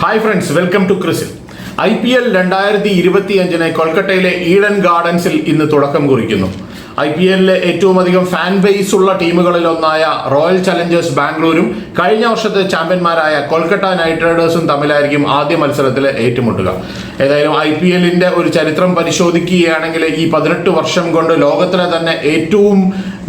Hi friends welcome to ക്രിസിൽ I P L രണ്ടായിരത്തി ഇരുപത്തി അഞ്ചിന് കൊൽക്കത്തയിലെ ഈഡൻ ഗാർഡൻസിൽ ഇന്ന് തുടക്കം കുറിക്കുന്നു. ഐ പി എല്ലിലെ ഏറ്റവും അധികം ഫാൻ ബേസ് ഉള്ള ടീമുകളിൽ ഒന്നായ റോയൽ ചലഞ്ചേഴ്സ് ബാംഗ്ലൂരും കഴിഞ്ഞ വർഷത്തെ ചാമ്പ്യന്മാരായ കൊൽക്കത്ത നൈറ്റ് റൈഡേഴ്സും തമ്മിലായിരിക്കും ആദ്യ മത്സരത്തിൽ ഏറ്റുമുട്ടുക. ഏതായാലും ഐ പി എല്ലിന്റെ ഒരു ചരിത്രം പരിശോധിക്കുകയാണെങ്കിൽ ഈ പതിനെട്ട് വർഷം കൊണ്ട് ലോകത്തിലെ തന്നെ ഏറ്റവും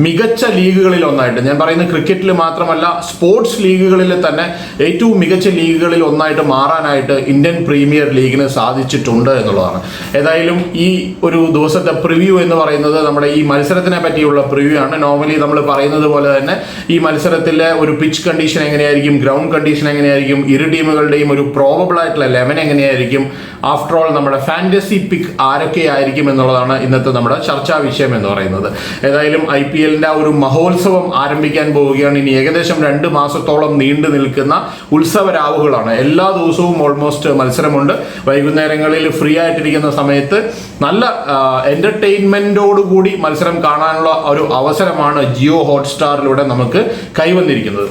മികച്ച ലീഗുകളിൽ ഒന്നായിട്ട്. ഞാൻ പറയുന്ന ക്രിക്കറ്റിൽ മാത്രമല്ല സ്പോർട്സ് ലീഗുകളിൽ തന്നെ ഏറ്റവും മികച്ച ലീഗുകളിൽ ഒന്നായിട്ട് മാറാനായിട്ട് ഇന്ത്യൻ പ്രീമിയർ ലീഗിന് സാധിച്ചിട്ടുണ്ട് എന്നുള്ളതാണ്. ഏതായാലും ഈ ഒരു ദിവസത്തെ പ്രിവ്യൂ എന്ന് പറയുന്നത് നമ്മുടെ ഈ മത്സരത്തിനെ പറ്റിയുള്ള പ്രിവ്യൂ ആണ്. നോർമലി നമ്മൾ പറയുന്നത് പോലെ തന്നെ ഈ മത്സരത്തിലെ ഒരു പിച്ച് കണ്ടീഷൻ എങ്ങനെയായിരിക്കും ഗ്രൗണ്ട് കണ്ടീഷൻ എങ്ങനെയായിരിക്കും ഇരു ടീമുകളുടെയും ഒരു പ്രോബബിൾ ആയിട്ടുള്ള ലെവൻ എങ്ങനെയായിരിക്കും ആഫ്റ്റർ ഓൾ നമ്മുടെ ഫാന്റസി പിക്ക് ആരൊക്കെ ആയിരിക്കും എന്നുള്ളതാണ് ഇന്നത്തെ നമ്മുടെ ചർച്ചാ വിഷയം എന്ന് പറയുന്നത്. ഏതായാലും ഐ പി എല്ലിന്റെ ഒരു മഹോത്സവം ആരംഭിക്കാൻ പോവുകയാണ്. ഇനി ഏകദേശം രണ്ട് മാസത്തോളം നീണ്ടു നിൽക്കുന്ന ഉത്സവരാവുകളാണ്. എല്ലാ ദിവസവും ഓൾമോസ്റ്റ് മത്സരമുണ്ട്. വൈകുന്നേരങ്ങളിൽ ഫ്രീ ആയിട്ടിരിക്കുന്ന സമയത്ത് നല്ല എന്റർടൈൻമെന്റോട് കൂടി മത്സരം കാണാനുള്ള ഒരു അവസരമാണ് ജിയോ ഹോട്ട്സ്റ്റാറിലൂടെ നമുക്ക് കൈവന്നിരിക്കുന്നത്.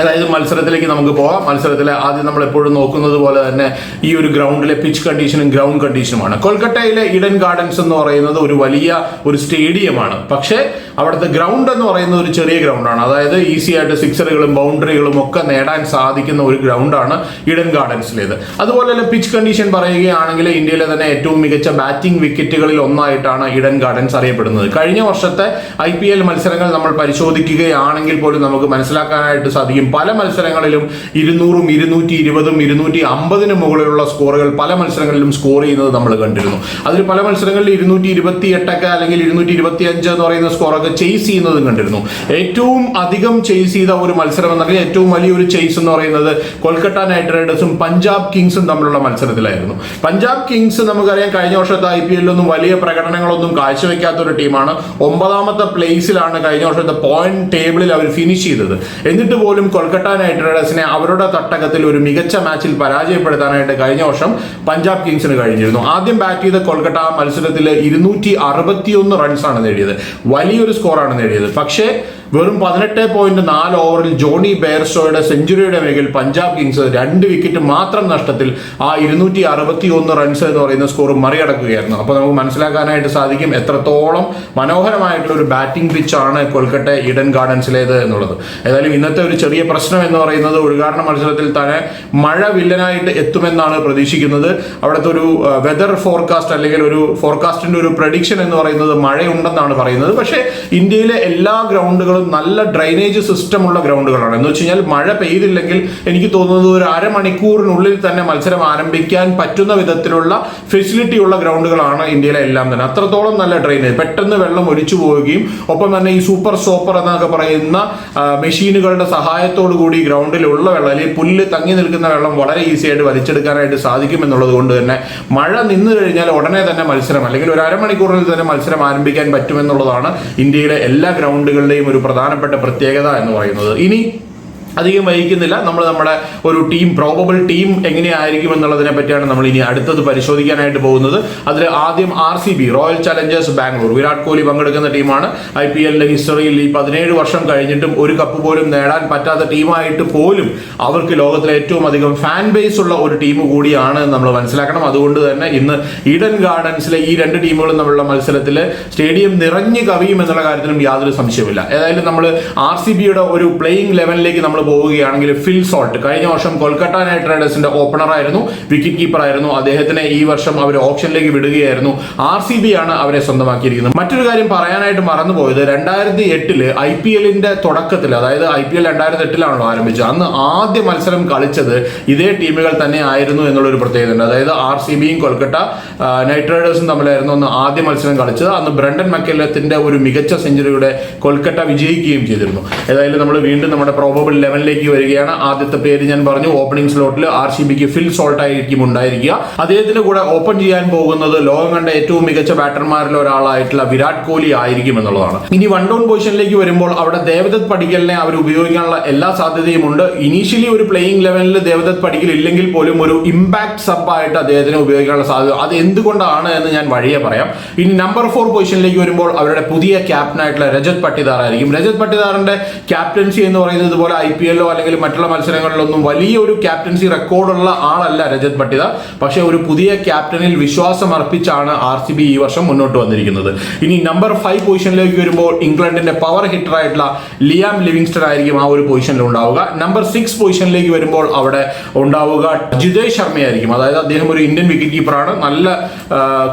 അതായത് മത്സരത്തിലേക്ക് നമുക്ക് പോകാം. മത്സരത്തിൽ ആദ്യം നമ്മൾ എപ്പോഴും നോക്കുന്നത് പോലെ തന്നെ ഈ ഒരു ഗ്രൗണ്ടിലെ പിച്ച് കണ്ടീഷനും ഗ്രൗണ്ട് കണ്ടീഷനുമാണ് കൊൽക്കത്തയിലെ ഇഡൻ ഗാർഡൻസ് എന്ന് പറയുന്നത് ഒരു വലിയ ഒരു സ്റ്റേഡിയമാണ്. പക്ഷേ അവിടുത്തെ ഗ്രൗണ്ട് എന്ന് പറയുന്നത് ഒരു ചെറിയ ഗ്രൗണ്ടാണ് അതായത് ഈസി ആയിട്ട് സിക്സറുകളും ബൗണ്ടറികളും ഒക്കെ നേടാൻ സാധിക്കുന്ന ഒരു ഗ്രൗണ്ടാണ് ഇഡൻ ഗാർഡൻസിലേത് അതുപോലെ തന്നെ പിച്ച് കണ്ടീഷൻ പറയുകയാണെങ്കിൽ ഇന്ത്യയിലെ തന്നെ ഏറ്റവും മികച്ച ബാറ്റിംഗ് വിക്കറ്റുകളിൽ ഒന്നായിട്ടാണ് ഇഡൻ ഗാർഡൻസ് അറിയപ്പെടുന്നത്. കഴിഞ്ഞ വർഷത്തെ ഐ പി എൽ മത്സരങ്ങൾ നമ്മൾ പരിശോധിക്കുകയാണെങ്കിൽ പോലും നമുക്ക് മനസ്സിലാക്കാനായിട്ട് സാധിക്കും. പല മത്സരങ്ങളിലും ഇരുന്നൂറും ഇരുന്നൂറ്റി ഇരുപതും ഇരുന്നൂറ്റി അമ്പതിനും മുകളിലുള്ള സ്കോറുകൾ പല മത്സരങ്ങളിലും സ്കോർ ചെയ്യുന്നത് നമ്മൾ കണ്ടിരുന്നു. അതിൽ പല മത്സരങ്ങളിൽ ഇരുന്നൂറ്റി ഇരുപത്തി എട്ടൊക്കെ അല്ലെങ്കിൽ ഇരുന്നൂറ്റി ഇരുപത്തി അഞ്ച് എന്ന് പറയുന്ന സ്കോറൊക്കെ ചേസ് ചെയ്യുന്നതും കണ്ടിരുന്നു. ഏറ്റവും അധികം ചെയ്സ് ചെയ്ത ഒരു മത്സരം എന്നതിൽ ഏറ്റവും വലിയൊരു ചെയ്സ് എന്ന് പറയുന്നത് കൊൽക്കത്ത നൈറ്റ് റൈഡേഴ്സും പഞ്ചാബ് കിങ്സും തമ്മിലുള്ള മത്സരത്തിലായിരുന്നു. പഞ്ചാബ് കിങ്സ് നമുക്കറിയാം കഴിഞ്ഞ വർഷത്തെ ഐ പി എല്ലൊന്നും വലിയ പ്രകടനങ്ങളൊന്നും കാഴ്ചവെക്കാത്ത ഒരു ടീമാണ്. ഒമ്പതാമത്തെ പ്ലേസിലാണ് കഴിഞ്ഞ വർഷത്തെ പോയിന്റ് ടേബിളിൽ അവർ ഫിനിഷ് ചെയ്തത്. എന്നിട്ട് പോലും കൊൽക്കത്ത നൈറ്റ് റൈഡേഴ്സിനെ അവരുടെ തട്ടകത്തിൽ ഒരു മികച്ച മാച്ചിൽ പരാജയപ്പെടുത്താനായിട്ട് കഴിഞ്ഞ വർഷം പഞ്ചാബ് കിങ്സിന് കഴിഞ്ഞിരുന്നു. ആദ്യം ബാറ്റ് ചെയ്ത കൊൽക്കത്ത മത്സരത്തിൽ ഇരുന്നൂറ്റി അറുപത്തിയൊന്ന് ആണ് നേടിയത്. വലിയൊരു സ്കോറാണ് നേടിയത്. പക്ഷേ വെറും പതിനെട്ട് പോയിന്റ് നാല് ഓവറിൽ ജോണി ബെയർസോയുടെ സെഞ്ചുറിയുടെ മേഖല പഞ്ചാബ് കിങ്സ് രണ്ട് വിക്കറ്റ് മാത്രം നഷ്ടത്തിൽ ആ ഇരുന്നൂറ്റി അറുപത്തി ഒന്ന് റൺസ് എന്ന് പറയുന്ന സ്കോർ മറികടക്കുകയായിരുന്നു. അപ്പോൾ നമുക്ക് മനസ്സിലാക്കാനായിട്ട് സാധിക്കും എത്രത്തോളം മനോഹരമായിട്ടുള്ള ഒരു ബാറ്റിംഗ് പിച്ചാണ് കൊൽക്കട്ട ഇഡൻ ഗാർഡൻസിലേത് എന്നുള്ളത്. ഏതായാലും ഇന്നത്തെ ഒരു ചെറിയ പ്രശ്നം എന്ന് പറയുന്നത് ഉദ്ഘാടന മത്സരത്തിൽ തന്നെ മഴ വില്ലനായിട്ട് എത്തുമെന്നാണ് പ്രതീക്ഷിക്കുന്നത്. അവിടുത്തെ ഒരു വെതർ ഫോർകാസ്റ്റ് അല്ലെങ്കിൽ ഒരു ഫോർകാസ്റ്റിന്റെ ഒരു പ്രഡിക്ഷൻ എന്ന് പറയുന്നത് മഴയുണ്ടെന്നാണ് പറയുന്നത്. പക്ഷേ ഇന്ത്യയിലെ എല്ലാ ഗ്രൗണ്ടുകളും നല്ല ഡ്രൈനേജ് സിസ്റ്റം ഉള്ള ഗ്രൗണ്ടുകളാണ് എന്ന് വെച്ച് കഴിഞ്ഞാൽ മഴ പെയ്തില്ലെങ്കിൽ എനിക്ക് തോന്നുന്നത് ഒരു അരമണിക്കൂറിനുള്ളിൽ തന്നെ മത്സരം ആരംഭിക്കാൻ പറ്റുന്ന വിധത്തിലുള്ള ഫെസിലിറ്റി ഉള്ള ഗ്രൗണ്ടുകളാണ് ഇന്ത്യയിലെ എല്ലാം തന്നെ. അത്രത്തോളം നല്ല ഡ്രൈനേജ് പെട്ടെന്ന് വെള്ളം ഒലിച്ചു പോവുകയും ഒപ്പം തന്നെ ഈ സൂപ്പർ സോപ്പർ എന്നൊക്കെ പറയുന്ന മെഷീനുകളുടെ സഹായത്തോടു കൂടി ഗ്രൗണ്ടിലുള്ള വെള്ളം അല്ലെങ്കിൽ പുല്ല് തങ്ങി നിൽക്കുന്ന വെള്ളം വളരെ ഈസി ആയിട്ട് വലിച്ചെടുക്കാനായിട്ട് സാധിക്കും എന്നുള്ളത് കൊണ്ട് തന്നെ മഴ നിന്നു കഴിഞ്ഞാൽ ഉടനെ തന്നെ മത്സരം അല്ലെങ്കിൽ ഒരു അരമണിക്കൂറിൽ തന്നെ മത്സരം ആരംഭിക്കാൻ പറ്റുമെന്നുള്ളതാണ് ഇന്ത്യയിലെ എല്ലാ ഗ്രൗണ്ടുകളുടെയും ഒരു പ്രധാനപ്പെട്ട പ്രത്യേകത എന്ന് പറയുന്നത്. ഇനി അധികം വഹിക്കുന്നില്ല നമ്മൾ നമ്മുടെ ഒരു ടീം പ്രോബബിൾ ടീം എങ്ങനെയായിരിക്കും എന്നുള്ളതിനെ പറ്റിയാണ് നമ്മൾ ഇനി അടുത്തത് പരിശോധിക്കാനായിട്ട് പോകുന്നത്. അതിൽ ആദ്യം R C B royal challengers Bangalore Virat Kohli പങ്കെടുക്കുന്ന ടീമാണ്. ഐ പി എല്ലിന്റെ ഹിസ്റ്ററിയിൽ ഈ പതിനേഴ് വർഷം കഴിഞ്ഞിട്ടും ഒരു കപ്പ് പോലും നേടാൻ പറ്റാത്ത ടീമായിട്ട് പോലും അവർക്ക് ലോകത്തിലെ ഏറ്റവും അധികം ഫാൻ ബേസ് ഉള്ള ഒരു ടീം കൂടിയാണ് നമ്മൾ മനസ്സിലാക്കണം. അതുകൊണ്ട് തന്നെ ഇന്ന് ഈഡൻ ഗാർഡൻസിലെ ഈ രണ്ട് ടീമുകളും തമ്മിലുള്ള മത്സരത്തിൽ സ്റ്റേഡിയം നിറഞ്ഞു കവിയും എന്നുള്ള കാര്യത്തിലും യാതൊരു സംശയമില്ല ഏതായാലും നമ്മൾ ആർ സി ബിയുടെ ഒരു പ്ലേയിങ് ലെവലിലേക്ക് നമ്മൾ പോവുകയാണെങ്കിൽ ഫിൽ സോൾട്ട്. കഴിഞ്ഞ വർഷം കൊൽക്കത്ത നൈറ്റ് റൈഡേഴ്സിന്റെ ഓപ്പണർ ആയിരുന്നു വിക്കറ്റ് കീപ്പർ ആയിരുന്നു അദ്ദേഹത്തിനെ ഈ വർഷം അവർ ഓപ്ഷനിലേക്ക് വിടുകയായിരുന്നു. ആർ സി ബി ആണ് അവരെ സ്വന്തമാക്കിയിരിക്കുന്നത്. മറ്റൊരു കാര്യം പറയാനായിട്ട് മറന്നുപോയത് രണ്ടായിരത്തി എട്ടിൽ ഐ പി എല്ലിന്റെ തുടക്കത്തിൽ അതായത് ഐ പി എൽ രണ്ടായിരത്തി എട്ടിലാണല്ലോ ആരംഭിച്ചത് അന്ന് ആദ്യ മത്സരം കളിച്ചത് ഇതേ ടീമുകൾ തന്നെ ആയിരുന്നു എന്നുള്ളൊരു പ്രത്യേകത ഉണ്ട് അതായത് ആർ സി ബിയും കൊൽക്കത്ത നൈറ്റ് റൈഡേഴ്സും തമ്മിലായിരുന്നു അന്ന് ആദ്യ മത്സരം കളിച്ചത്. അന്ന് ബ്രണ്ടൻ മക്കല്ലത്തിന്റെ ഒരു മികച്ച സെഞ്ചുറിയുടെ കൊൽക്കത്ത വിജയിക്കുകയും ചെയ്തിരുന്നു. ഏതായാലും നമ്മൾ വീണ്ടും നമ്മുടെ പ്രോബബിൾ ലെവലിലേക്ക് വരികയാണ്. ആദ്യത്തെ പേര് ഞാൻ പറഞ്ഞു ഓപ്പണിംഗ് സ്ലോട്ടിൽ ആർ സി ബിക്ക് ഫിൽ സോൾട്ട് ആയിരിക്കും ഉണ്ടായിരിക്കുക. അദ്ദേഹത്തിന്റെ കൂടെ ഓപ്പൺ ചെയ്യാൻ പോകുന്നത് ലോകം കണ്ട ഏറ്റവും മികച്ച ബാറ്റർമാരിൽ ഒരാളായിട്ടുള്ള വിരാട് കോഹ്ലി ആയിരിക്കും എന്നുള്ളതാണ്. ഇനി വൺ ഡൗൺ പൊസിഷനിലേക്ക് വരുമ്പോൾ അവിടെ ദേവദത്ത് പടിക്കലിനെ അവർ ഉപയോഗിക്കാനുള്ള എല്ലാ സാധ്യതയും ഉണ്ട്. ഇനീഷ്യലി ഒരു പ്ലേയിങ് ലെവലിൽ ദേവദത്ത് പടിക്കൽ ഇല്ലെങ്കിൽ പോലും ഒരു ഇമ്പാക്ട് സബ് ആയിട്ട് അദ്ദേഹത്തിന് ഉപയോഗിക്കാനുള്ള സാധ്യത. അത് എന്തുകൊണ്ടാണ് എന്ന് ഞാൻ വഴിയെ പറയാം. ഇനി നമ്പർ ഫോർ പൊസിഷനിലേക്ക് വരുമ്പോൾ അവരുടെ പുതിയ ക്യാപ്റ്റനായിട്ടുള്ള രജത് പട്ടിദാർ ആയിരിക്കും. രജത് പട്ടിദാറിന്റെ ക്യാപ്റ്റൻസി എന്ന് പറയുന്നത് ഇതുപോലെ ഐ പി എല്ലോ അല്ലെങ്കിൽ മറ്റുള്ള മത്സരങ്ങളിലൊന്നും വലിയൊരു ക്യാപ്റ്റൻസി റെക്കോർഡുള്ള ആളല്ല രജത് പട്ടിത പക്ഷേ ഒരു പുതിയ ക്യാപ്റ്റനിൽ വിശ്വാസം അർപ്പിച്ചാണ് ആർ സി ബി ഈ വർഷം മുന്നോട്ട് വന്നിരിക്കുന്നത്. ഇനി നമ്പർ ഫൈവ് പൊസിഷനിലേക്ക് വരുമ്പോൾ ഇംഗ്ലണ്ടിന്റെ പവർ ഹിറ്റർ ആയിട്ടുള്ള ലിയാം ലിവിങ്സ്റ്റൺ ആയിരിക്കും ആ ഒരു പൊസിഷനിൽ ഉണ്ടാവുക. നമ്പർ സിക്സ് പൊസിഷനിലേക്ക് വരുമ്പോൾ അവിടെ ഉണ്ടാവുക ജിതേഷ് ശർമ്മയായിരിക്കും. അതായത് അദ്ദേഹം ഒരു ഇന്ത്യൻ വിക്കറ്റ് കീപ്പറാണ് നല്ല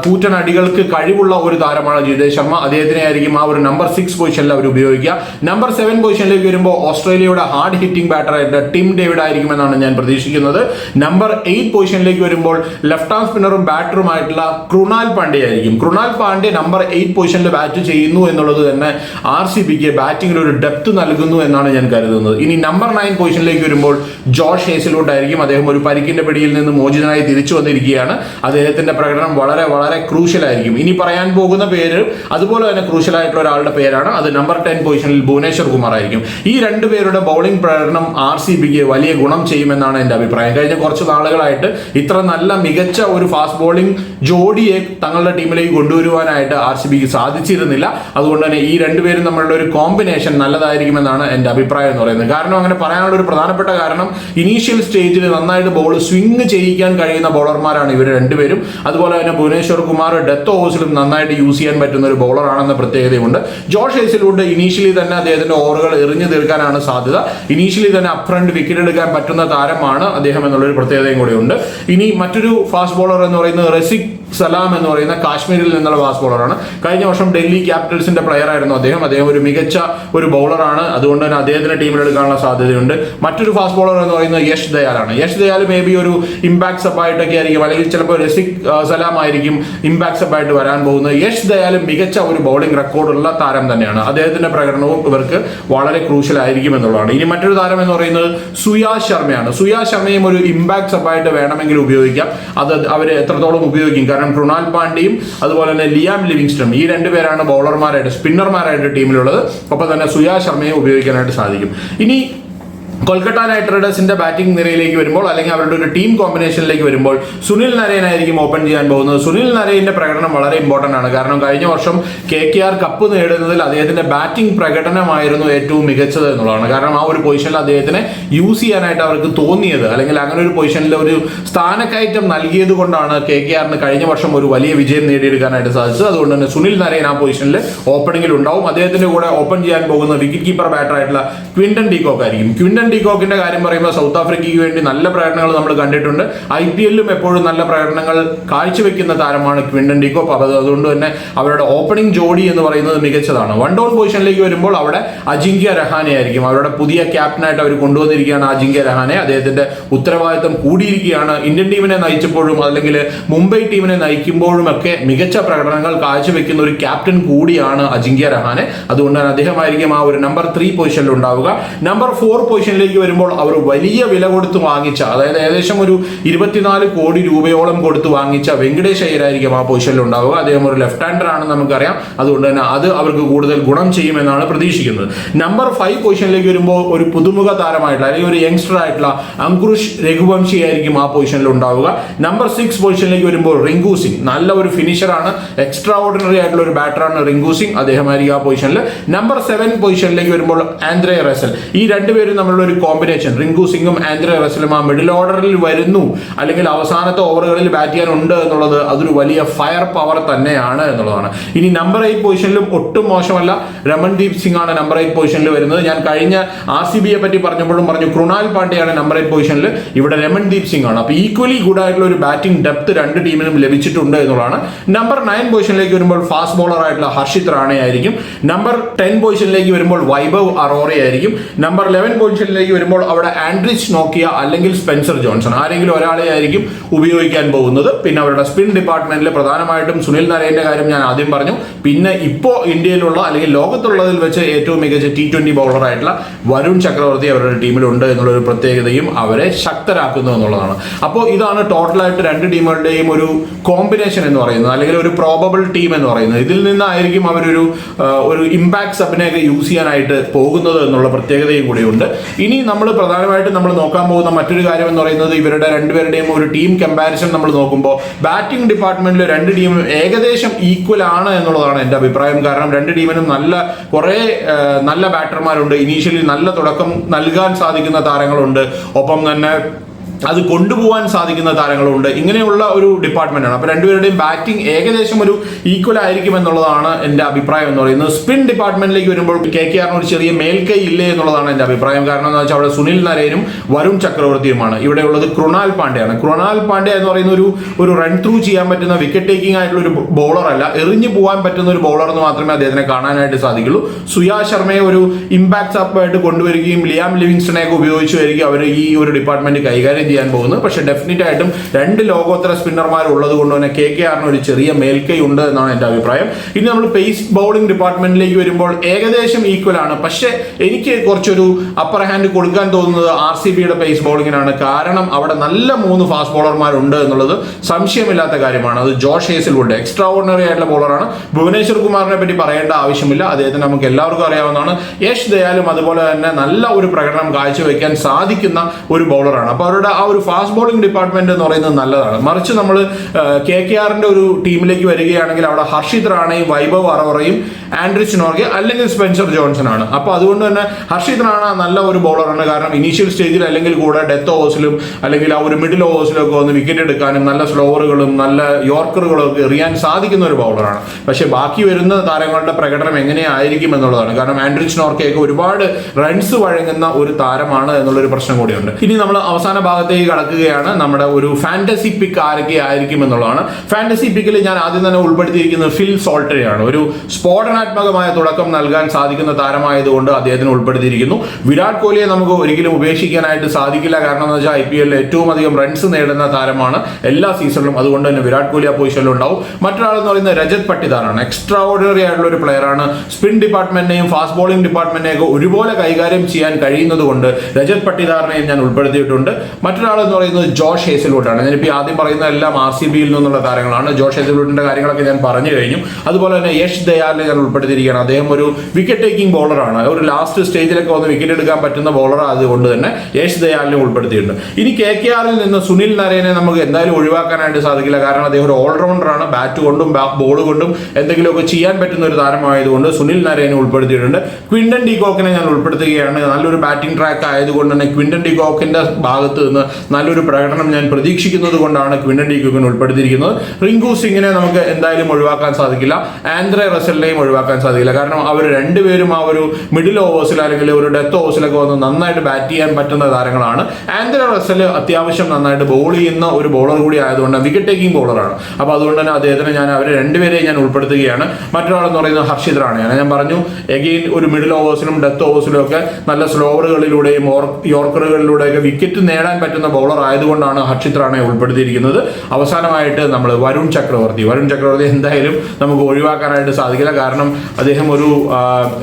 കൂറ്റൻ അടികൾക്ക് കഴിവുള്ള ഒരു താരമാണ് ജിതേഷ് ശർമ്മ. അദ്ദേഹത്തിനെ ആയിരിക്കും ആ ഒരു നമ്പർ സിക്സ് പൊസിഷനിൽ അവർ ഉപയോഗിക്കുക. നമ്പർ സെവൻ പൊസിഷനിലേക്ക് വരുമ്പോൾ ഓസ്ട്രേലിയയുടെ ഹാർഡ് ഹിറ്റിംഗ് ബാറ്ററായിട്ട് ടിം ഡേവിഡ് ആയിരിക്കുമെന്നാണ് ഞാൻ പ്രതീക്ഷിക്കുന്നത്. നമ്പർ എയ്റ്റ് പൊസിഷനിലേക്ക് വരുമ്പോൾ ലെഫ്റ്റ് ആം സ്പിന്നറും ബാറ്ററുമായിട്ടുള്ള കൃണാൽ പാണ്ഡ്യ ആയിരിക്കും. കൃണാൽ പാണ്ഡ്യ നമ്പർ എയ്റ്റ് പൊസിഷനിൽ ബാറ്റ് ചെയ്യുന്നു എന്നുള്ളത് തന്നെ ആർ സി ബിക്ക് ബാറ്റിംഗിൽ ഒരു ഡെപ്ത് നൽകുന്നു എന്നാണ് ഞാൻ കരുതുന്നത്. ഇനി നമ്പർ നയൻ പൊസിഷനിലേക്ക് വരുമ്പോൾ ജോഷ് ഹേസിലോട്ട് ആയിരിക്കും. അദ്ദേഹം ഒരു പരിക്കിന്റെ പിടിയിൽ നിന്ന് മോചിതനായി തിരിച്ചു വന്നിരിക്കുകയാണ്. അദ്ദേഹത്തിന്റെ പ്രകടനം വളരെ വളരെ ക്രൂഷ്യൽ ആയിരിക്കും. ഇനി പറയാൻ പോകുന്ന പേര് അതുപോലെ തന്നെ ക്രൂഷ്യൽ ആയിട്ടുള്ള ഒരാളുടെ പേരാണ്. അത് നമ്പർ ടെൻ പൊസിഷനിൽ ഭുവനേശ്വർ കുമാർ ആയിരിക്കും. ഈ രണ്ടുപേരുടെ ബൗളിംഗ് പ്രകടനം ആർ സി ബിക്ക് വലിയ ഗുണം ചെയ്യുമെന്നാണ് എന്റെ അഭിപ്രായം. കഴിഞ്ഞ കുറച്ച് നാളുകളായിട്ട് ഇത്ര നല്ല മികച്ച ഒരു ഫാസ്റ്റ് ബോളിംഗ് ജോഡിയെ തങ്ങളുടെ ടീമിലേക്ക് കൊണ്ടുവരുവാനായിട്ട് ആർ സി ബിക്ക് സാധിച്ചിരുന്നില്ല. അതുകൊണ്ട് തന്നെ ഈ രണ്ടുപേരും തമ്മിലുള്ള ഒരു കോമ്പിനേഷൻ നല്ലതായിരിക്കുമെന്നാണ് എന്റെ അഭിപ്രായം എന്ന് പറയുന്നത്. കാരണം അങ്ങനെ പറയാനുള്ള ഒരു പ്രധാനപ്പെട്ട കാരണം ഇനീഷ്യൽ സ്റ്റേജിൽ നന്നായിട്ട് ബോൾ സ്വിങ് ചെയ്യിക്കാൻ കഴിയുന്ന ബോളർമാരാണ് ഇവർ രണ്ടുപേരും. അതുപോലെ തന്നെ ഭുവനേശ്വർ കുമാർ ഡെത്ത് ഓവേഴ്സിലും നന്നായിട്ട് യൂസ് ചെയ്യാൻ പറ്റുന്ന ഒരു ബോളറാണെന്ന പ്രത്യേകതയുണ്ട് ജോഷ് ഹേസിലൂടെ ഇനീഷ്യലി തന്നെ അദ്ദേഹത്തിന്റെ ഓവറുകൾ എറിഞ്ഞു തീർക്കാനാണ് സാധ്യത. ഇനീഷ്യലി തന്നെ അപ്രണ്ട് വിക്കറ്റ് എടുക്കാൻ പറ്റുന്ന താരമാണ് അദ്ദേഹം എന്നുള്ളൊരു പ്രത്യേകതയും കൂടിയുണ്ട്. ഇനി മറ്റൊരു ഫാസ്റ്റ് ബോളർ എന്ന് പറയുന്നത് റസിക് സലാം എന്ന് പറയുന്ന കാശ്മീരിൽ നിന്നുള്ള ഫാസ്റ്റ് ബോളറാണ് കഴിഞ്ഞ വർഷം ഡൽഹി ക്യാപിറ്റൽസിന്റെ പ്ലെയർ ആയിരുന്നു അദ്ദേഹം. അദ്ദേഹം ഒരു മികച്ച ഒരു ബൗളറാണ് അതുകൊണ്ട് തന്നെ അദ്ദേഹത്തിന്റെ ടീമിൽ എടുക്കാനുള്ള സാധ്യതയുണ്ട്. മറ്റൊരു ഫാസ്റ്റ് ബോളർ എന്ന് പറയുന്നത് യശ് ദയാലാണ് യശ് ദയാൽ മേ ബി ഒരു ഇമ്പാക്ട് സപ്പായിട്ടൊക്കെ ആയിരിക്കും. അല്ലെങ്കിൽ ചിലപ്പോൾ രസിക് സലാം ആയിരിക്കും ഇമ്പാക്ട് സപ്പായിട്ട് വരാൻ പോകുന്നത്. യശ് ദയാൽ മികച്ച ഒരു ബൗളിംഗ് റെക്കോർഡുള്ള താരം തന്നെയാണ്. അദ്ദേഹത്തിന്റെ പ്രകടനവും ഇവർക്ക് വളരെ ക്രൂഷ്യൽ ആയിരിക്കും എന്നുള്ളതാണ്. ഇനി മറ്റൊരു താരം എന്ന് പറയുന്നത് സുയാ ശർമ്മയാണ്. സുയാ ശർമ്മയും ഒരു ഇമ്പാക്ട് സപ്പായിട്ട് വേണമെങ്കിൽ ഉപയോഗിക്കാം. അത് അവർ എത്രത്തോളം ഉപയോഗിക്കും? കാരണം കൃണാൽ പാണ്ഡ്യയും അതുപോലെ തന്നെ ലിയാം ലിവിങ്സ്റ്റണും ഈ രണ്ടുപേരാണ് ബൗളർമാരായിട്ട് സ്പിന്നർമാരായിട്ട് ടീമിലുള്ളത് ഒപ്പം തന്നെ സുയാ ശർമ്മയെ ഉപയോഗിക്കാനായിട്ട് സാധിക്കും. ഇനി കൊൽക്കത്ത നൈറ്റ് റൈഡേഴ്സിന്റെ ബാറ്റിംഗ് നിരയിലേക്ക് വരുമ്പോൾ അല്ലെങ്കിൽ അവരുടെ ഒരു ടീം കോമ്പിനേഷനിലേക്ക് വരുമ്പോൾ സുനിൽ നരയനായിരിക്കും ഓപ്പൺ ചെയ്യാൻ പോകുന്നത്. സുനിൽ നരയന്റെ പ്രകടനം വളരെ ഇമ്പോർട്ടന്റ് ആണ്. കാരണം കഴിഞ്ഞ വർഷം കെ കെ ആർ കപ്പ് നേടുന്നതിൽ അദ്ദേഹത്തിന്റെ ബാറ്റിംഗ് പ്രകടനമായിരുന്നു ഏറ്റവും മികച്ചത് എന്നുള്ളതാണ്. കാരണം ആ ഒരു പൊസിഷനിൽ അദ്ദേഹത്തിനെ യൂസ് ചെയ്യാനായിട്ട് അവർക്ക് തോന്നിയത്. അല്ലെങ്കിൽ അങ്ങനെ ഒരു പൊസിഷനിൽ ഒരു സ്ഥാനക്കയറ്റം നൽകിയത് കൊണ്ടാണ് കെ കെ ആറിന് കഴിഞ്ഞ വർഷം ഒരു വലിയ വിജയം നേടിയെടുക്കാനായിട്ട് സാധിച്ചത്. അതുകൊണ്ട് തന്നെ സുനിൽ നരയൻ ആ പൊസിഷനിൽ ഓപ്പണിംഗിൽ ഉണ്ടാവും. അദ്ദേഹത്തിന്റെ കൂടെ ഓപ്പൺ ചെയ്യാൻ പോകുന്ന വിക്കറ്റ് കീപ്പർ ബാറ്റർ ആയിട്ടുള്ള ക്വിന്റൺ ഡീകോക്ക് ആയിരിക്കും. ക്വിന്റൺ ഡീകോക്കിന്റെ കാര്യം പറയുമ്പോൾ സൗത്ത് ആഫ്രിക്കയ്ക്ക് വേണ്ടി നല്ല പ്രകടനങ്ങൾ നമ്മൾ കണ്ടിട്ടുണ്ട്. ഐ പി എല്ലിലും എപ്പോഴും നല്ല പ്രകടനങ്ങൾ കാഴ്ചവെക്കുന്ന താരമാണ് ക്വിൻഡൻ ഡീകോക്ക് അതുകൊണ്ട് തന്നെ അവരുടെ ഓപ്പണിംഗ് ജോഡി എന്ന് പറയുന്നത് മികച്ചതാണ്. വൺ ഡൗൺ പൊസിഷനിലേക്ക് വരുമ്പോൾ അവിടെ അജിങ്ക്യ രഹാനെ ആയിരിക്കും. അവരുടെ പുതിയ ക്യാപ്റ്റനായിട്ട് അവർ കൊണ്ടുവന്നിരിക്കുകയാണ് അജിങ്ക്യ രഹാനെ. അദ്ദേഹത്തിന്റെ ഉത്തരവാദിത്തം കൂടിയിരിക്കുകയാണ്. ഇന്ത്യൻ ടീമിനെ നയിച്ചപ്പോഴും അല്ലെങ്കിൽ മുംബൈ ടീമിനെ നയിക്കുമ്പോഴും ഒക്കെ മികച്ച പ്രകടനങ്ങൾ കാഴ്ചവെക്കുന്ന ഒരു ക്യാപ്റ്റൻ കൂടിയാണ് അജിങ്ക്യ രഹാനെ. അതുകൊണ്ട് തന്നെ അദ്ദേഹമായിരിക്കും ആ ഒരു നമ്പർ ത്രീ പൊസിഷനിൽ ഉണ്ടാവുക. നമ്പർ ഫോർ പൊസിഷനിലേക്ക് വരുമ്പോൾ അവർ വലിയ വില കൊടുത്ത് വാങ്ങിച്ച അതായത് ഏകദേശം ഒരു ഇരുപത്തിനാല് കോടി രൂപയോളം കൊടുത്ത് വാങ്ങിച്ച വെങ്കടേഷ് അയ്യരായിരിക്കും ആ പൊസിഷനിൽ ഉണ്ടാവുക. അദ്ദേഹം ഒരു ലെഫ്റ്റ് ഹാൻഡർ ആണെന്ന് നമുക്കറിയാം. അതുകൊണ്ട് തന്നെ അത് അവർക്ക് കൂടുതൽ ഗുണം ചെയ്യുമെന്നാണ് പ്രതീക്ഷിക്കുന്നത്. നമ്പർ ഫൈവ് പൊസിഷനിലേക്ക് വരുമ്പോൾ ഒരു പുതുമുഖ താരമായിട്ടുള്ള അല്ലെങ്കിൽ ഒരു യങ്സ്റ്റർ ആയിട്ടുള്ള അങ്കുഷ് രഘുവംശി ആയിരിക്കും ആ പൊസിഷനിൽ ഉണ്ടാവുക. നമ്പർ സിക്സ് പൊസിഷനിലേക്ക് വരുമ്പോൾ റിങ്കു സിംഗ് നല്ല ഒരു ആണ്. എക്സ്ട്രാ ഓർഡിനറി ആയിട്ടുള്ള ഒരു ബാറ്ററാണ് റിങ്കു സിംഗ്. അദ്ദേഹമായിരിക്കും ആ പൊസിഷനിൽ. നമ്പർ സെവൻ പൊസിഷനിലേക്ക് വരുമ്പോൾ ആന്ദ്രേ റസൽ. ഈ രണ്ടുപേരും തമ്മിലുള്ള ഒരു കോമ്പിനേഷൻ റിങ്കു സിംഗും ആന്റണി റസലും ആ മിഡിൽ ഓർഡറിൽ വരുന്നു. അല്ലെങ്കിൽ അവസാനത്തെ ഓവറുകളിൽ ബാറ്റ് ചെയ്യാനുണ്ട് എന്നുള്ളത് അതൊരു വലിയ ഫയർ പവർ തന്നെയാണ് എന്നുള്ളതാണ്. ഇനി നമ്പർ എയ്റ്റ് പൊസിഷനിലും ഒട്ടും മോശമല്ല. രമൺദീപ് സിംഗ് ആണ് നമ്പർ എയ്റ്റ് പൊസിഷനിൽ വരുന്നത്. ഞാൻ കഴിഞ്ഞ ആർ സി ബിയെ പറ്റി പറഞ്ഞപ്പോഴും പറഞ്ഞു കൃണാൽ പാണ്ഡ്യയാണ് നമ്പർ എയ്റ്റ് പൊസിഷനിൽ ഇവിടെ രമൺദീപ് സിംഗ് ആണ് അപ്പോൾ ഈക്വലി ഗുഡ് ആയിട്ടുള്ള ഒരു ബാറ്റിംഗ് ഡെപ്ത് രണ്ട് ടീമിനും ലഭിച്ചിട്ടുണ്ട് എന്നുള്ളതാണ്. നമ്പർ നയൻ പൊസിഷനിലേക്ക് വരുമ്പോൾ ഫാസ്റ്റ് ബോളർ ആയിട്ടുള്ള ഹർഷിത് റാണെ ആയിരിക്കും നമ്പർ ടെൻ പൊസിഷനിലേക്ക് വരുമ്പോൾ വൈഭവ് അറോറ ആയിരിക്കും നമ്പർ ലെവൻ പൊസിഷനിലേക്ക് വരുമ്പോൾ അവിടെ ആൻഡ്രിച്ച് നോക്കിയ അല്ലെങ്കിൽ സ്പെൻസർ ജോൺസൺ. ആരെങ്കിലും ഒരാളെ ആയിരിക്കും ഉപയോഗിക്കാൻ പോകുന്നത്. പിന്നെ അവരുടെ സ്പിൻ ഡിപ്പാർട്ട്മെന്റിൽ പ്രധാനമായിട്ടും സുനിൽ നരേന്റെ കാര്യം ഞാൻ ആദ്യം പറഞ്ഞു. പിന്നെ ഇപ്പോൾ ഇന്ത്യയിലുള്ള അല്ലെങ്കിൽ ലോകത്തുള്ളതിൽ വെച്ച് ഏറ്റവും മികച്ച ടി ട്വന്റി ബൗളർ ആയിട്ടുള്ള വരുൺ ചക്രവർത്തി അവരുടെ ടീമിലുണ്ട് എന്നുള്ളൊരു പ്രത്യേകതയും അവരെ ശക്തരാക്കുന്നു എന്നുള്ളതാണ്. അപ്പോൾ ഇതാണ് ടോട്ടലായിട്ട് രണ്ട് ടീമുകളുടെയും ഒരു കോമ്പിനേഷൻ എന്ന് പറയുന്നത് അല്ലെങ്കിൽ ഒരു പ്രോബബിൾ ടീം എന്ന് പറയുന്നത്. ഇതിൽ നിന്നായിരിക്കും അവരൊരു ഒരു ഇമ്പാക്ട് സബിനെയൊക്കെ യൂസ് ചെയ്യാനായിട്ട് പോകുന്നത് എന്നുള്ള പ്രത്യേകതയും കൂടിയുണ്ട്. ഇനി ഇനി നമ്മൾ പ്രധാനമായിട്ടും നമ്മൾ നോക്കാൻ പോകുന്ന മറ്റൊരു കാര്യം എന്ന് പറയുന്നത് ഇവരുടെ രണ്ടുപേരുടെയും ഒരു ടീം കമ്പാരിസൺ നമ്മൾ നോക്കുമ്പോൾ ബാറ്റിംഗ് ഡിപ്പാർട്ട്മെന്റിൽ രണ്ട് ടീമും ഏകദേശം ഈക്വൽ ആണ് എന്നുള്ളതാണ് എന്റെ അഭിപ്രായം. കാരണം രണ്ട് ടീമിനും നല്ല കുറേ നല്ല ബാറ്റർമാരുണ്ട് ഇനീഷ്യലി നല്ല തുടക്കം നൽകാൻ സാധിക്കുന്ന താരങ്ങളുണ്ട്. ഒപ്പം തന്നെ അത് കൊണ്ടുപോകാൻ സാധിക്കുന്ന താരങ്ങളുണ്ട്. ഇങ്ങനെയുള്ള ഒരു ഡിപ്പാർട്ട്മെന്റാണ് അപ്പൊ രണ്ടുപേരുടെയും ബാറ്റിംഗ് ഏകദേശം ഒരു ഈക്വൽ ആയിരിക്കും എന്നുള്ളതാണ് എന്റെ അഭിപ്രായം എന്ന് പറയുന്നത്. സ്പിൻ ഡിപ്പാർട്ട്മെന്റിലേക്ക് വരുമ്പോൾ കെ കെ ആറിന് ഒരു ചെറിയ മേൽക്കൈ ഇല്ലേ എന്നുള്ളതാണ് എന്റെ അഭിപ്രായം. കാരണം എന്ന് വെച്ചാൽ അവിടെ സുനിൽ നരേനും വരുൺ ചക്രവർത്തിയുമാണ്. ഇവിടെ ഉള്ളത് കൃണാൽ പാണ്ഡ്യയാണ്. കൃണാൽ പാണ്ഡ്യ എന്ന് പറയുന്ന ഒരു ഒരു റൺ ത്രൂ ചെയ്യാൻ പറ്റുന്ന വിക്കറ്റ് ടേക്കിംഗ് ആയിട്ടുള്ള ഒരു ബോളർ അല്ല. എറിഞ്ഞു പോകാൻ പറ്റുന്ന ഒരു ബോളർ എന്ന് മാത്രമേ അദ്ദേഹത്തിനെ കാണാനായിട്ട് സാധിക്കുള്ളൂ. സുയാ ശർമ്മയെ ഒരു ഇമ്പാക്ട് അപ്പായിട്ട് കൊണ്ടുവരികയും ലിയാം ലിവിങ്സ്റ്റണെ ഒക്കെ ഉപയോഗിച്ചുമായിരിക്കും അവർ ഈ ഒരു ഡിപ്പാർട്ട്മെന്റ് കൈകാര്യം ചെയ്യാൻ പോകുന്നത്. പക്ഷേ ഡെഫിനറ്റ് ആയിട്ടും രണ്ട് ലോകോത്തര സ്പിന്നർമാർ ഉള്ളത് കൊണ്ട് തന്നെ കെ കെ ആറിന് ഒരു ചെറിയ മേൽക്കൈ ഉണ്ട് എന്നാണ് എന്റെ അഭിപ്രായം. ഇനി നമ്മൾ പേസ് ബൗളിംഗ് ഡിപ്പാർട്ട്മെന്റിലേക്ക് വരുമ്പോൾ ഏകദേശം ഈക്വൽ ആണ്. പക്ഷേ എനിക്ക് കുറച്ചൊരു അപ്പർ ഹാൻഡ് കൊടുക്കാൻ തോന്നുന്നത് ആർ സി ബിയുടെ പേസ് ബൗളിങ്ങിനാണ് കാരണം അവിടെ നല്ല മൂന്ന് ഫാസ്റ്റ് ബോളർമാരുണ്ട് എന്നുള്ളത് സംശയമില്ലാത്ത കാര്യമാണ്. അത് ജോഷ് ഹേസൽവുഡ് എക്സ്ട്രാ ഓർഡിനറി ആയിട്ടുള്ള ബോളറാണ് ഭുവനേശ്വർ കുമാറിനെ പറ്റി പറയേണ്ട ആവശ്യമില്ല. അദ്ദേഹത്തിന് നമുക്ക് എല്ലാവർക്കും അറിയാവുന്നതാണ്. യശ് ദയാലും അതുപോലെ തന്നെ നല്ല ഒരു പ്രകടനം കാഴ്ചവെക്കാൻ സാധിക്കുന്ന ഒരു ബൗളറാണ് അപ്പോൾ അവരുടെ ആ ഒരു ഫാസ്റ്റ് ബോളിംഗ് ഡിപ്പാർട്ട്മെന്റ് എന്ന് പറയുന്നത് നല്ലതാണ്. മറിച്ച് നമ്മൾ കെ കെ ആറിന്റെ ഒരു ടീമിലേക്ക് വരികയാണെങ്കിൽ അവിടെ ഹർഷിത് റാണയും വൈഭവ് അറോറയും ആൻഡ്രിസ് നോർഗെ അല്ലെങ്കിൽ സ്പെൻസർ ജോൺസൺ ആണ് അപ്പോൾ അതുകൊണ്ട് തന്നെ ഹർഷിത് റാണ നല്ല ഒരു ബോളറാണ് കാരണം ഇനീഷ്യൽ സ്റ്റേജിൽ അല്ലെങ്കിൽ കൂടെ ഡെത്ത് ഓവേഴ്സിലും അല്ലെങ്കിൽ ആ ഒരു മിഡിൽ ഓവേഴ്സിലും ഒക്കെ വന്ന് വിക്കറ്റ് എടുക്കാനും നല്ല സ്ലോവറുകളും നല്ല യോർക്കറുകളും ഒക്കെ എറിയാൻ സാധിക്കുന്ന ഒരു ബൗളറാണ് പക്ഷേ ബാക്കി വരുന്ന താരങ്ങളുടെ പ്രകടനം എങ്ങനെയായിരിക്കും എന്നുള്ളതാണ്. കാരണം ആൻഡ്രിച്ച് നോർക്കയൊക്കെ ഒരുപാട് റൺസ് വഴങ്ങുന്ന ഒരു താരമാണ് എന്നുള്ളൊരു പ്രശ്നം കൂടിയുണ്ട്. ഇനി നമ്മൾ അവസാന ഭാഗത്തേക്ക് കടക്കുകയാണ്. നമ്മുടെ ഒരു ഫാന്റസി പിക്ക് ആരൊക്കെ ആയിരിക്കും എന്നുള്ളതാണ്. ഫാന്റസി പിക്കിൽ ഞാൻ ആദ്യം തന്നെ ഉൾപ്പെടുത്തിയിരിക്കുന്നത് ഫിൽ സോൾട്ടറിയാണ് ഒരു സ്ഫോടനാത്മകമായ തുടക്കം നൽകാൻ സാധിക്കുന്ന താരമായതുകൊണ്ട് അദ്ദേഹത്തിന് ഉൾപ്പെടുത്തിയിരിക്കുന്നു. വിരാട് കോഹ്ലിയെ നമുക്ക് ഒരിക്കലും ഉപേക്ഷിക്കാനായിട്ട് സാധിക്കില്ല. കാരണം എന്ന് വെച്ചാൽ ഐ പി എല്ലിൽ ഏറ്റവും അധികം റൺസ് നേടുന്ന താരമാണ് എല്ലാ സീസണിലും അതുകൊണ്ട് തന്നെ വിരാട് കോഹ്ലി ആ പൊസിഷനിൽ ഉണ്ടാവും. മറ്റൊരാൾ എന്ന് പറയുന്നത് രജത് പട്ടിദാറാണ്. എക്സ്ട്രാ ഓർഡിനറി ആയിട്ടുള്ള ഒരു പ്ലെയറാണ് സ്പിൻ ഡിപ്പാർട്ട്മെന്റിനെയും ഫാസ്റ്റ് ബോളിംഗ് ഡിപ്പാർട്ട്മെന്റിനെയൊക്കെ ഒരുപോലെ കൈകാര്യം ചെയ്യാൻ കഴിയുന്നതുകൊണ്ട് രജത് പട്ടിദാറിനെയും ഞാൻ ഉൾപ്പെടുത്തിയിട്ടുണ്ട്. മറ്റൊരാൾ എന്ന് പറയുന്നത് ജോഷ് ഹേസൽവുഡ് ആണ് ഞാനിപ്പോൾ ആദ്യം പറയുന്ന എല്ലാം ആർ സി ബിയിൽ നിന്നുള്ള താരങ്ങളാണ്. ജോഷ് ഹേസൽവുഡിന്റെ കാര്യങ്ങളൊക്കെ ഞാൻ പറഞ്ഞു കഴിഞ്ഞു. അതുപോലെ തന്നെ യഷ് ദയാലിനെ ഞാൻ ഉൾപ്പെടുത്തിയിരിക്കുകയാണ്. അദ്ദേഹം ഒരു വിക്കറ്റ് ടേക്കിംഗ് ബോളറാണ് ഒരു ലാസ്റ്റ് സ്റ്റേജിലൊക്കെ വന്ന് വിക്കറ്റ് എടുക്കാൻ പറ്റുന്ന ബോളർ ആയതുകൊണ്ട് തന്നെ യശ് ദയാലിനെ ഉൾപ്പെടുത്തിയിട്ടുണ്ട്. ഇനി കെ കെ ആറിൽ നിന്ന് സുനിൽ നരേനെ നമുക്ക് എന്തായാലും ഒഴിവാക്കാനായിട്ട് സാധിക്കില്ല. കാരണം അദ്ദേഹം ഒരു ഓൾറൗണ്ടറാണ് ബാറ്റ് കൊണ്ടും ബോൾ കൊണ്ടും എന്തെങ്കിലുമൊക്കെ ചെയ്യാൻ പറ്റുന്ന ഒരു താരമായതുകൊണ്ട് സുനിൽ നരേനെ ഉൾപ്പെടുത്തിയിട്ടുണ്ട്. ക്വിൻഡൻ ഡി കോക്കിനെ ഞാൻ ഉൾപ്പെടുത്തുകയാണ്. നല്ലൊരു ബാറ്റിംഗ് ട്രാക്ക് ആയതുകൊണ്ട് തന്നെ ക്വിൻഡൻ ഡി കോക്കിന്റെ ഭാഗത്ത് നിന്ന് നല്ലൊരു പ്രകടനം ഞാൻ പ്രതീക്ഷിക്കുന്നത് കൊണ്ടാണ് ക്വിന്റൻ ക്യൂക്കിന് ഉൾപ്പെടുത്തിയിരിക്കുന്നത്. റിങ്കു സിംഗിനെ നമുക്ക് എന്തായാലും ഒഴിവാക്കാൻ സാധിക്കില്ല. ആൻഡ്രെ റസലിനെയും ഒഴിവാക്കാൻ സാധിക്കില്ല. കാരണം അവർ രണ്ടുപേരും ആ ഒരു മിഡിൽ ഓവേഴ്സിൽ അല്ലെങ്കിൽ ഒരു ഡെത്ത് ഓവേഴ്സിലൊക്കെ വന്ന് നന്നായിട്ട് ബാറ്റ് ചെയ്യാൻ പറ്റുന്ന താരങ്ങളാണ്. ആൻഡ്രെ റസൽ അത്യാവശ്യം നന്നായിട്ട് ബോൾ ചെയ്യുന്ന ഒരു ബോളർ കൂടി ആയതുകൊണ്ട് വിക്കറ്റ് ടേക്കിംഗ് ബോളറാണ്. അപ്പോൾ അതുകൊണ്ട് തന്നെ അദ്ദേഹത്തിന് ഞാൻ അവരെ രണ്ടുപേരെയും ഞാൻ ഉൾപ്പെടുത്തുകയാണ്. മറ്റൊരാളെന്ന് പറയുന്നത് ഹർഷിത് റാണയാണ്. ഞാൻ പറഞ്ഞു എഗെയിൻ ഒരു മിഡിൽ ഓവേഴ്സിലും ഡെത്ത് ഓവേഴ്സിലും ഒക്കെ നല്ല സ്ലോവറുകളിലൂടെയും യോർക്കറുകളിലൂടെയൊക്കെ വിക്കറ്റ് നേടാൻ പറ്റുന്ന ബോളർ ആയതുകൊണ്ടാണ് ഹർഷിത് റാണയെ ഉൾപ്പെടുത്തിയിരിക്കുന്നത്. അവസാനമായിട്ട് നമ്മൾ വരുൺ ചക്രവർത്തി. വരുൺ ചക്രവർത്തി എന്തായാലും നമുക്ക് ഒഴിവാക്കാനായിട്ട് സാധിക്കില്ല. കാരണം അദ്ദേഹം ഒരു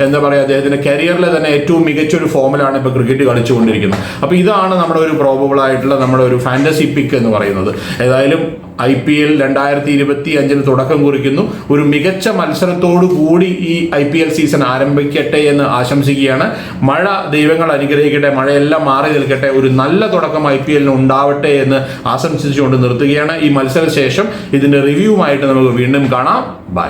എന്താ പറയുക അദ്ദേഹത്തിന്റെ കരിയറിലെ തന്നെ ഏറ്റവും മികച്ച ഒരു ഫോമിലാണ് ഇപ്പോൾ ക്രിക്കറ്റ് കളിച്ചുകൊണ്ടിരിക്കുന്നത്. അപ്പോൾ ഇതാണ് നമ്മുടെ ഒരു പ്രോബബിൾ ആയിട്ടുള്ള നമ്മുടെ ഒരു ഫാന്റസി പിക്ക് എന്ന് പറയുന്നത്. ഏതായാലും ഐ പി എൽ രണ്ടായിരത്തി ഇരുപത്തി അഞ്ചിന് തുടക്കം കുറിക്കുന്നു. ഒരു മികച്ച മത്സരത്തോടു കൂടി ഈ ഐ പി എൽ സീസൺ ആരംഭിക്കട്ടെ എന്ന് ആശംസിക്കുകയാണ്. മഴ ദൈവങ്ങൾ അനുഗ്രഹിക്കട്ടെ. മഴയെല്ലാം മാറി നിൽക്കട്ടെ. ഒരു നല്ല തുടക്കം ഐ പി എല്ലിന് ഉണ്ടാവട്ടെ എന്ന് ആശംസിച്ചുകൊണ്ട് നിർത്തുകയാണ് ഈ മത്സരശേഷം. ഇതിന്റെ റിവ്യൂവുമായിട്ട് നമുക്ക് വീണ്ടും കാണാം. ബൈ.